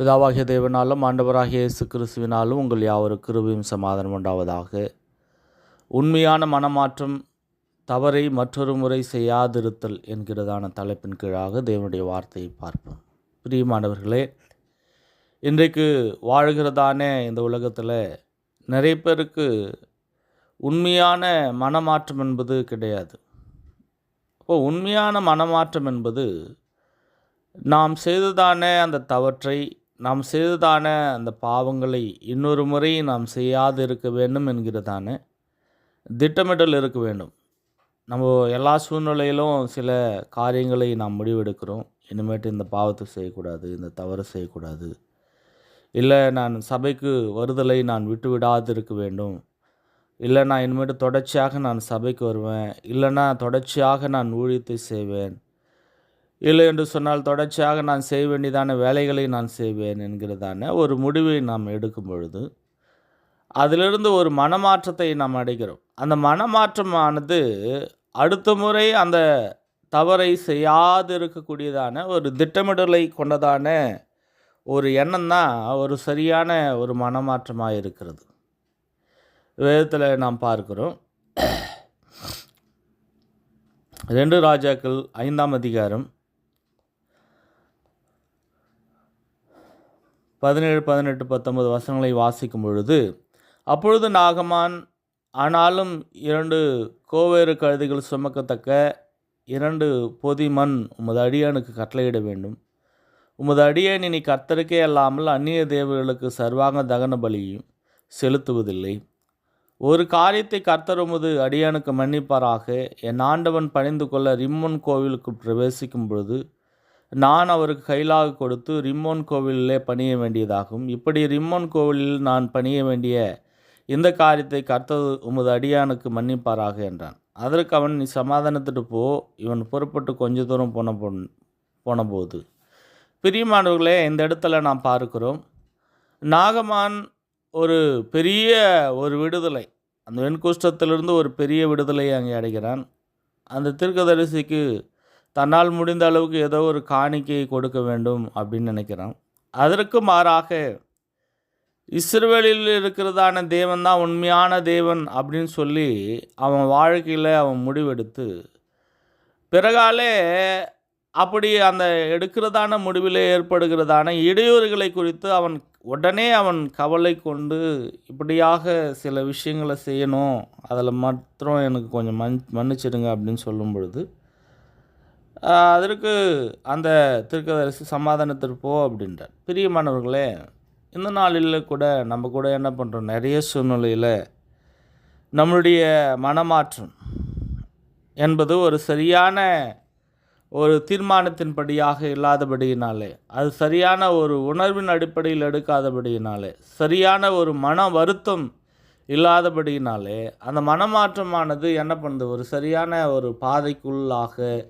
பிதாவாகிய தேவனாலும் ஆண்டவராகிய இயேசு கிறிஸ்துவினாலும் உங்கள் யாவரும் கிருபையும் சமாதானம் உண்டாவதாக. உண்மையான மனமாற்றம் தவறை மற்றொரு முறை செய்யாதிருத்தல் என்கிறதான தலைப்பின் கீழாக தேவனுடைய வார்த்தையை பார்ப்போம். பிரியமானவர்களே இன்றைக்கு வாழ்கிறதானே இந்த உலகத்தில் நிறைய பேருக்கு உண்மையான மனமாற்றம் என்பது கிடையாது. இப்போ உண்மையான மனமாற்றம் என்பது நாம் செய்ததான அந்த தவற்றை நாம் செய்ததான அந்த பாவங்களை இன்னொரு முறை நாம் செய்யாது இருக்க வேண்டும் என்கிறதான திட்டமிடல் இருக்க வேண்டும். நம்ம எல்லா சூழ்நிலையிலும் சில காரியங்களை நாம் முடிவெடுக்கிறோம். இனிமேட்டு இந்த பாவத்தை செய்யக்கூடாது இந்த தவறு செய்யக்கூடாது. இல்லை நான் சபைக்கு வருதலை நான் விட்டு விடாது இருக்க வேண்டும். இல்லை நான் இனிமேட்டு தொடர்ச்சியாக நான் சபைக்கு வருவேன். இல்லைன்னா தொடர்ச்சியாக நான் ஊழியத்தை செய்வேன். இல்லை என்று சொன்னால் தொடர்ச்சியாக நான் செய்ய வேண்டியதான வேலைகளை நான் செய்வேன் என்கிறதான ஒரு முடிவை நாம் எடுக்கும் பொழுது அதிலிருந்து ஒரு மனமாற்றத்தை நாம் அடைகிறோம். அந்த மனமாற்றமானது அடுத்த முறை அந்த தவறை செய்யாது இருக்கக்கூடியதான ஒரு திட்டமிடலை கொண்டதான ஒரு எண்ணம் தான் ஒரு சரியான ஒரு மனமாற்றமாக இருக்கிறது. வேதத்தில் நாம் பார்க்கிறோம். ரெண்டு ராஜாக்கள் ஐந்தாம் அதிகாரம் பதினேழு பதினெட்டு பத்தொன்பது வசனங்களை வாசிக்கும் பொழுது அப்பொழுது நாகமான் ஆனாலும் இரண்டு கோவேறு கழுதைகள் சுமக்கத்தக்க இரண்டு பொதி மண் உமது அடியானுக்கு கட்டளையிட வேண்டும். உமது அடியேன் இனி கர்த்தருக்கே அல்லாமல் அந்நிய தேவர்களுக்கு சர்வாங்க தகன பலியும் செலுத்துவதில்லை. ஒரு காரியத்தை கர்த்தர் உமது அடியானுக்கு மன்னிப்பாராக. என் ஆண்டவன் பணிந்து கொள்ள ரிம்மன் கோவிலுக்கு பிரவேசிக்கும் பொழுது நான் அவருக்கு கைலாக கொடுத்து ரிம்மோன் கோவிலிலே பணிய வேண்டியதாகும். இப்படி ரிம்மோன் கோவிலில் நான் பணிய வேண்டிய இந்த காரியத்தை கர்த்தது உமது அடியானுக்கு மன்னிப்பாராக என்றான். அதற்கு அவன் நீ சமாதானத்துட்டு போ. இவன் புறப்பட்டு கொஞ்ச தூரம் போன பொன் போனபோது. பிரியமானவர்களே இந்த இடத்துல நாம் பார்க்கிறோம் நாகமான் ஒரு பெரிய ஒரு விடுதலை அந்த வெண்குஷ்டத்திலிருந்து ஒரு பெரிய விடுதலையை அங்கே அடைகிறான். அந்த தீர்க்கதரிசிக்கு தன்னால் முடிந்த அளவுக்கு ஏதோ ஒரு காணிக்கையை கொடுக்க வேண்டும் அப்படின்னு நினைக்கிறான். அதற்கு மாறாக இஸ்ரேலில் இருக்கிறதான தேவன் தான் உண்மையான தேவன் அப்படின்னு சொல்லி அவன் வாழ்க்கையில் அவன் முடிவெடுத்து பிறகாலே அப்படி அந்த எடுக்கிறதான முடிவில் ஏற்படுகிறதான இடையூறுகளை குறித்து அவன் உடனே அவன் கவலை கொண்டு இப்படியாக சில விஷயங்களை செய்யணும். அதில் மாத்திரம் எனக்கு கொஞ்சம் மன் மன்னிச்சிடுங்க அப்படின்னு சொல்லும் பொழுது அதற்கு அந்த திருக்கதரிசி சமாதானத்திற்கு போ அப்படின்றார். பிரியமானவர்களே இந்த நாளில் கூட நம்ம கூட என்ன பண்ணுறோம் நிறைய சூழ்நிலையில் நம்மளுடைய மனமாற்றம் என்பது ஒரு சரியான ஒரு தீர்மானத்தின்படியாக இல்லாதபடியினாலே அது சரியான ஒரு உணர்வின் அடிப்படையில் எடுக்காதபடியினாலே சரியான ஒரு மன வருத்தம் இல்லாதபடியினாலே அந்த மனமாற்றமானது என்ன பண்ணுது? ஒரு சரியான ஒரு பாதைக்குள்ளாக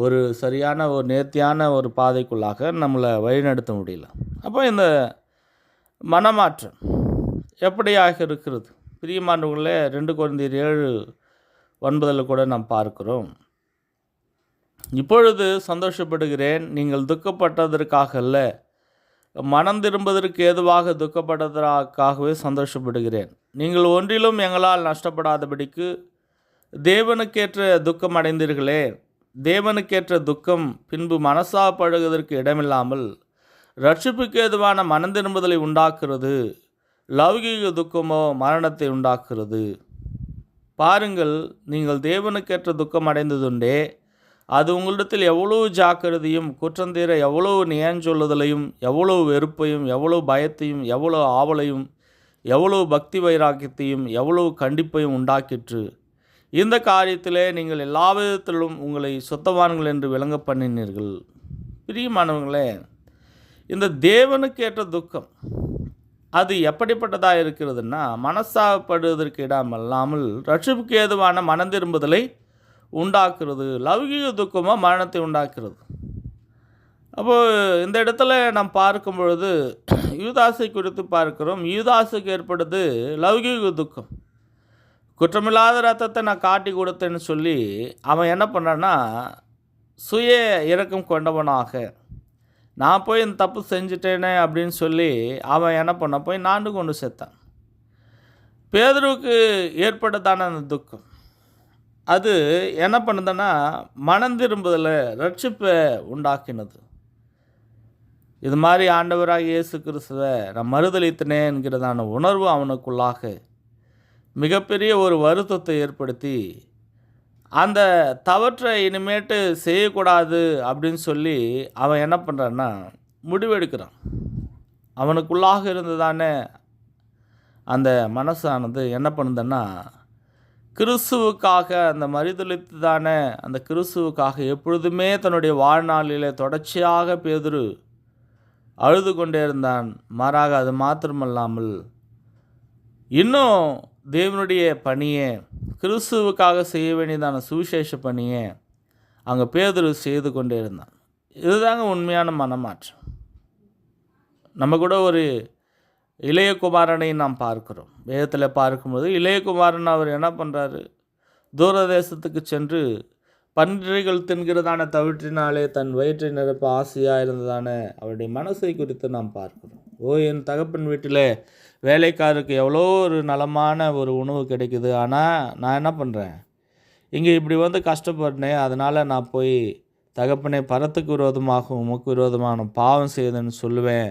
ஒரு சரியான ஒரு நேர்த்தியான ஒரு பாதைக்குள்ளாக நம்மளை வழிநடத்த முடியல. அப்போ இந்த மனமாற்றம் எப்படியாக இருக்கிறது? பிரியமானவர்களே ரெண்டு குழந்தையர் ஏழு ஒன்பதில் கூட நாம் பார்க்கிறோம். இப்பொழுது சந்தோஷப்படுகிறேன் நீங்கள் துக்கப்பட்டதற்காக அல்ல மனம் திரும்புவதற்கு ஏதுவாக துக்கப்பட்டதற்காகவே சந்தோஷப்படுகிறேன். நீங்கள் ஒன்றிலும் எங்களால் நஷ்டப்படாதபடிக்கு தேவனுக்கேற்ற துக்கம் அடைந்தீர்களே தேவனுக்கேற்ற துக்கம் பின்பு மனசாப்படுவதற்கு இடமில்லாமல் ரட்சிப்புக்கு ஏதுவான மனம் திரும்புதலை உண்டாக்குறது லௌகிக துக்கமோ மரணத்தை உண்டாக்குறது. பாருங்கள் நீங்கள் தேவனுக்கேற்ற துக்கம் அடைந்ததுண்டே அது உங்களிடத்தில் எவ்வளவு ஜாக்கிரதையும் குற்றந்தீர எவ்வளவு நியஞ்சொல்லுதலையும் எவ்வளவு வெறுப்பையும் எவ்வளவு பயத்தையும் எவ்வளவு ஆவலையும் எவ்வளவு பக்தி வைராக்கியத்தையும் எவ்வளவு கண்டிப்பையும் உண்டாக்கிற்று. இந்த காரியத்திலே நீங்கள் எல்லா விதத்திலும் உங்களை சொத்தவான்கள் என்று விளங்க பண்ணினீர்கள். பிரியமானவங்களே இந்த தேவனுக்கேற்ற துக்கம் அது எப்படிப்பட்டதாக இருக்கிறதுன்னா மனசாகப்படுவதற்கு இடமல்லாமல் ரட்சிப்புக்கு ஏதுவான மனம் திரும்புதலை உண்டாக்குறது லௌகிக துக்கமோ மரணத்தை உண்டாக்குறது. அப்போது இந்த இடத்துல நாம் பார்க்கும் பொழுது யூதாசை குறித்து பார்க்கிறோம். யூதாசுக்கு ஏற்படுது லௌகிக துக்கம். குற்றமில்லாத ரத்தத்தை நான் காட்டி கொடுத்தேன்னு சொல்லி அவன் என்ன பண்ணான்னா சுய இறக்கம் கொண்டவனாக. நான் போய் இந்த தப்பு செஞ்சுட்டேனே அப்படின்னு சொல்லி அவன் என்ன பண்ண போய் நாண்டு கொண்டு செத்தான். பேதுருவுக்கு ஏற்பட்டதான அந்த துக்கம். அது என்ன பண்ணுதுன்னா மனம் ரட்சிப்பை உண்டாக்கினது. இது மாதிரி ஆண்டவராக இயேசு கிறிஸ்துவை நான் மறுதளித்தனே என்கிறதான உணர்வு அவனுக்குள்ளாக மிகப்பெரிய ஒரு வருத்தத்தை ஏற்படுத்தி அந்த தவற்றை இனிமேட்டு செய்யக்கூடாது அப்படின்னு சொல்லி அவன் என்ன பண்ணுறான்னா முடிவெடுக்கிறான். அவனுக்குள்ளாக இருந்ததானே அந்த மனசானது என்ன பண்ணுதுன்னா கிறிஸ்துவுக்காக அந்த மறுதளித்து தானே அந்த கிறிஸ்துவுக்காக எப்பொழுதுமே தன்னுடைய வாழ்நாளிலே தொடர்ச்சியாக பேதுரு அழுது கொண்டே இருந்தான். மாறாக அது மாத்திரமல்லாமல் இன்னும் தேவனுடைய பணியை கிறிஸ்துவுக்காக செய்ய வேண்டியதான சுவிசேஷ பணியை அங்கே பேதுரு செய்து கொண்டே இருந்தான். இதுதாங்க உண்மையான மனமாற்றம். நம்ம கூட ஒரு இளையகுமாரனை நாம் பார்க்கிறோம். வேதத்தில் பார்க்கும்போது இளையகுமாரன் அவர் என்ன பண்ணுறாரு தூரதேசத்துக்கு சென்று பன்றிகள் தின்கிறதான தவிற்றினாலே தன் வயிற்றை நிரப்ப ஆசையாக இருந்ததான அவருடைய மனசை குறித்து நாம் பார்க்கிறோம். ஓ என் தகப்பன் வீட்டில் வேலைக்காருக்கு எவ்வளோ ஒரு நலமான ஒரு உணவு கிடைக்குது. ஆனால் நான் என்ன பண்ணுறேன் இங்கே இப்படி வந்து கஷ்டப்படுறேன் அதனால் நான் போய் தகப்பனை பரத்துக்கு விரோதமாக உமக்கு விரோதமான பாவம் செய்யுதுன்னு சொல்லுவேன்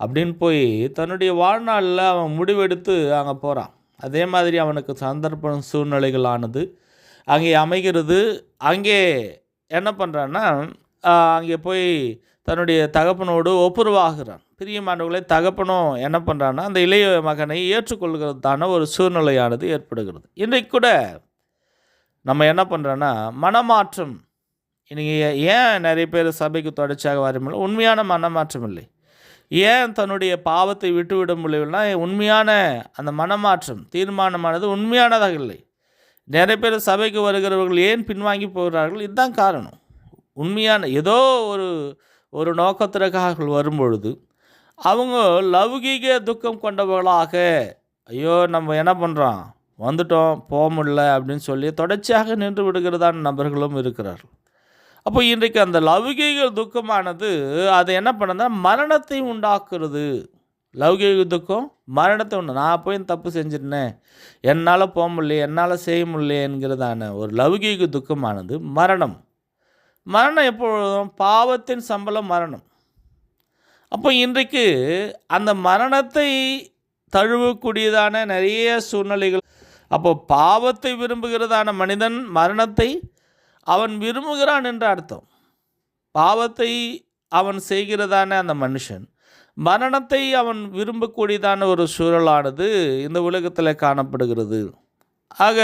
அப்படின்னு போய் தன்னுடைய வாழ்நாளில் அவன் முடிவெடுத்து அங்கே போகிறான். அதே மாதிரி அவனுக்கு சந்தர்ப்பம் சூழ்நிலைகளானது அங்கே அமைகிறது. அங்கே என்ன பண்ணுறான்னா அங்கே போய் தன்னுடைய தகப்பனோடு ஒப்புரவாகிறான். பிரியமானவர்களை தகப்பனும் என்ன பண்ணுறான்னா அந்த இளைய மகனை ஏற்றுக்கொள்கிறதான ஒரு சூழ்நிலையானது ஏற்படுகிறது. இன்றைக்கு கூட நம்ம என்ன பண்ணுறோன்னா மனமாற்றம். இன்றைக்கி ஏன் நிறைய பேர் சபைக்கு தொடர்ச்சியாக வரமில்லை உண்மையான மனமாற்றம் இல்லை. ஏன் தன்னுடைய பாவத்தை விட்டுவிட முடியவில்லைனா உண்மையான அந்த மனமாற்றம் தீர்மானமானது உண்மையானதாக இல்லை. நிறைய பேர் சபைக்கு வருகிறவர்கள் ஏன் பின்வாங்கி போகிறார்கள்? இதுதான் காரணம். உண்மையான ஏதோ ஒரு ஒரு நோக்கத்திற்காக வரும்பொழுது அவங்க லௌகீக துக்கம் கொண்டவர்களாக ஐயோ நம்ம என்ன பண்ணுறோம் வந்துட்டோம் போக முடியல அப்படின்னு சொல்லி தொடர்ச்சியாக நின்று விடுகிறதான நபர்களும் இருக்கிறார்கள். அப்போ இன்றைக்கு அந்த லௌகீக துக்கமானது அது என்ன பண்ணுதுன்னா மரணத்தை உண்டாக்குறது. லௌகிக துக்கம் மரணத்தை உண்டு. நான் போய் தப்பு செஞ்சிருந்தேன் என்னால் போக முடியல என்னால் செய்ய முடியலங்கிறதான ஒரு லௌகிக துக்கமானது மரணம். மரணம் எப்பொழுதும்? பாவத்தின் சம்பளம் மரணம். அப்போ இன்றைக்கு அந்த மரணத்தை தழுவக்கூடியதான நிறைய சூழ்நிலைகள். அப்போ பாவத்தை விரும்புகிறதான மனிதன் மரணத்தை அவன் விரும்புகிறான் என்ற அர்த்தம். பாவத்தை அவன் செய்கிறதான அந்த மனுஷன் மரணத்தை அவன் விரும்பக்கூடியதான ஒரு சூழலானது இந்த உலகத்தில் காணப்படுகிறது. ஆக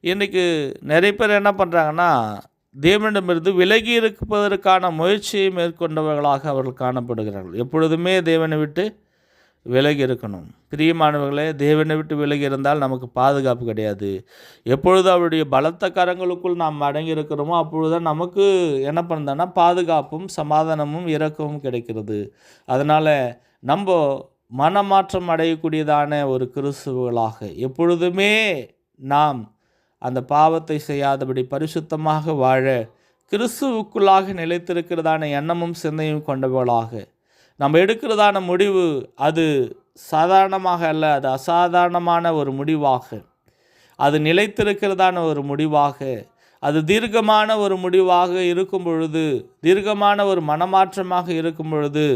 இன்றைக்கு நிறைய பேர் என்ன பண்ணுறாங்கன்னா தேவனிடமிருந்து விலகி இருப்பதற்கான முயற்சியை மேற்கொண்டவர்களாக அவர்கள் காணப்படுகிறார்கள். எப்பொழுதுமே தேவனை விட்டு விலகி இருக்கணும். பிரியமானவர்களே தேவனை விட்டு விலகி இருந்தால் நமக்கு பாதுகாப்பு கிடையாது. எப்பொழுது அவருடைய பலத்த கரங்களுக்குள் நாம் அடங்கி இருக்கிறோமோ அப்பொழுது நமக்கு என்ன பண்ணுறோன்னா பாதுகாப்பும் சமாதானமும் இறக்கமும் கிடைக்கிறது. அதனால் நம்ம மனமாற்றம் அடையக்கூடியதான ஒரு கிறிஸ்துவர்களாக எப்பொழுதுமே நாம் அந்த பாவத்தை செய்யாதபடி பரிசுத்தமாக வாழ கிறிஸ்துவுக்குள்ளாக நிலைத்திருக்கிறதான எண்ணமும் சிந்தையும் கொண்டவர்களாக நம்ம எடுக்கிறதான முடிவு அது சாதாரணமாக அல்ல அது அசாதாரணமான ஒரு முடிவாக. அது நிலைத்திருக்கிறதான ஒரு முடிவாக. அது தீர்க்கமான ஒரு முடிவாக இருக்கும் பொழுது தீர்க்கமான ஒரு மனமாற்றமாக இருக்கும் பொழுது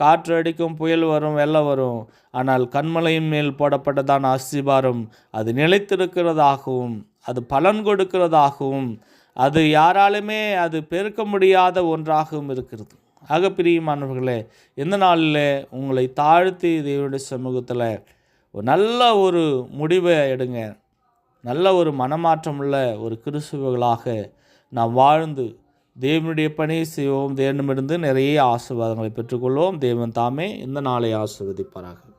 காற்று அடிக்கும் புயல் வரும் வெள்ளம் வரும். ஆனால் கண்மலையின் மேல் போடப்பட்டதான அஸ்திபாரம் அது நிலைத்திருக்கிறதாகவும் அது பலன் கொடுக்கிறதாகவும் அது யாராலுமே அது பெருக்க முடியாத ஒன்றாகவும் இருக்கிறது. ஆக பிரியமானவர்களே இந்த நாளில் உங்களை தாழ்த்தி தேவனுடைய சமூகத்தில் ஒரு நல்ல ஒரு முடிவை எடுங்க. நல்ல ஒரு மனமாற்றம் உள்ள ஒரு கிறிஸ்துவர்களாக நாம் வாழ்ந்து தேவனுடைய பணியை செய்வோம். தேவனிடமிருந்து நிறைய ஆசீர்வாதங்களை பெற்றுக்கொள்வோம். தேவன் தாமே இந்த நாளை ஆசிர்வதிப்பாராக.